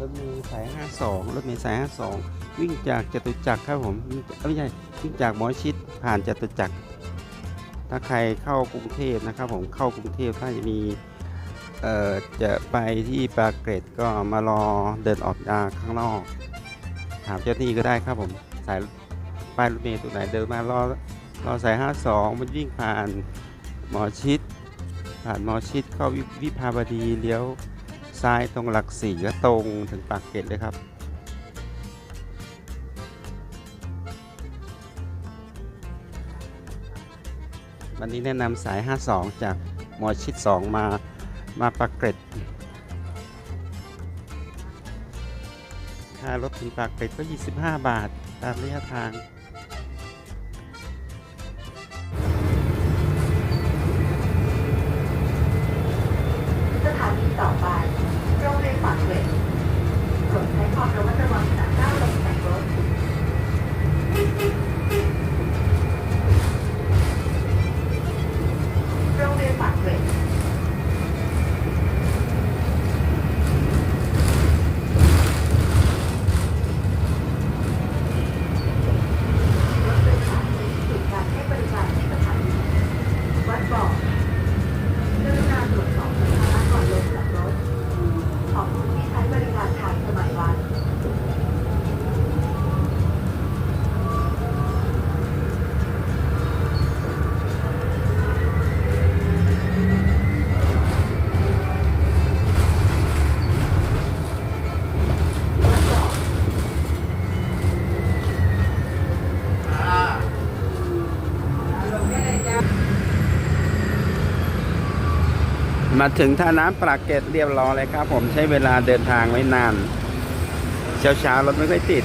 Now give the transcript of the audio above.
รถเมล์สาย 52 รถเมล์สาย 52 วิ่งจากจตุจักรครับผมวิ่งเอ้ยไม่ใช่วิ่งจากหมอชิดผ่านจตุจักร ถ้าใครเข้ากรุงเทพนะครับผมเข้ากรุงเทพถ้าจะมีเอ่อจะไปที่ปากเกร็ดก็มารอเดินออกจากข้างนอก ถามเจ้าหน้าที่ก็ได้ครับผมสายป้ายรถเมล์ตัวไหนเดินมารอรอสาย 52 มันวิ่งผ่านหมอชิดผ่านหมอชิดเข้าวิวิภาวดีเลี้ยว ซ้ายตรงหลักสี่ก็ตรงถึงปากเกร็ดเลยครับ วันนี้แนะนำสาย 52 จากหมอชิด 2 มามาปากเกร็ดค่ารถถึงปากเกร็ดก็ 25 บาทตามระยะทาง มาถึงท่าน้ำปากเกร็ดเรียบร้อยเลยครับ ผมใช้เวลาเดินทางไว้นาน เช้าๆรถไม่ค่อยติด